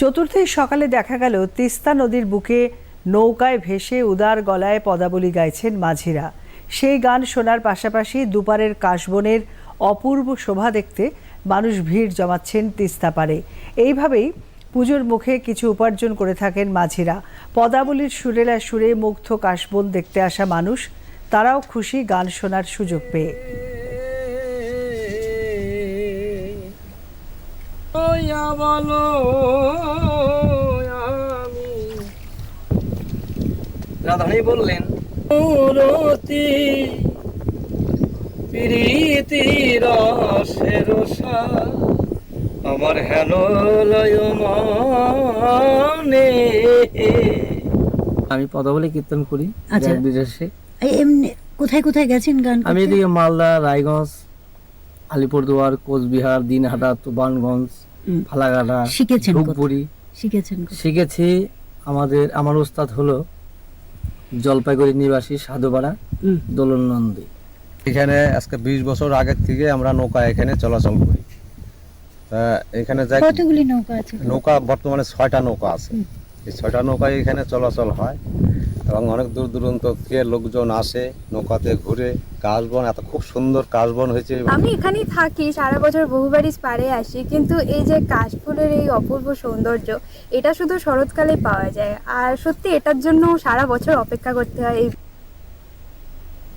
চতুর্থীর সকালে দেখা গেল, তিস্তা নদীর বুকে নৌকায় ভেসে উদার গলায় পদাবলী গাইছেন মাঝিরা। সেই গান শোনার পাশাপাশি দুপারের কাশবনের অপূর্ব শোভা দেখতে মানুষ ভিড় জমাচ্ছেন তিস্তা পারে এইভাবেই পুজোর মুখে কিছু উপার্জন করে থাকেন মাঝিরা। পদাবলীর সুরেলা সুরে মুগ্ধ কাশবন দেখতে আসা মানুষ, তারাও খুশি গান শোনার সুযোগ পেয়ে। ওয়া বলো আমি রাধারানী বললেন রতি প্রীতি রসের সার আমার হেন লয় মনে আমি পদাবলী কীর্তন করি আচ্ছা। বিদেশে এমনি কোথায় কোথায় গেছেন গান আমি? এদিকে মালদা রায়গঞ্জ আলিপুরদুয়ার কোচবিহার দিনহাটা তুফানগঞ্জ হুম। শিখেছেন ধূপগুড়ি। শিখেছেন শিখেছি আমাদের আমার উস্তাদ হলো জলপাইগুড়ি নিবাসী সাধুপাড়া। দোলন নন্দী এখানে আজকে বিশ বছর আগের থেকে আমরা নৌকা এখানে চলাচল করি। তা এখানে যাই কতগুলি নৌকা আছে? নৌকা বর্তমানে ছয়টা নৌকা আছে। এই ছয়টা নৌকায় এখানে চলাচল হয়। এবং অনেক দূর দূরান্ত থেকে লোকজন আসে, নৌকাতে ঘুরে। কাশবন, এত খুব সুন্দর কাশবন হয়েছে। আমি এখানেই থাকি, সারা বছর বহুবারই পারে আসি, কিন্তু এই যে কাশফুলের এই অপূর্ব সৌন্দর্য, এটা শুধু শরৎকালে পাওয়া যায়। আর সত্যি এটার জন্য সারা বছর অপেক্ষা করতে হয়, এই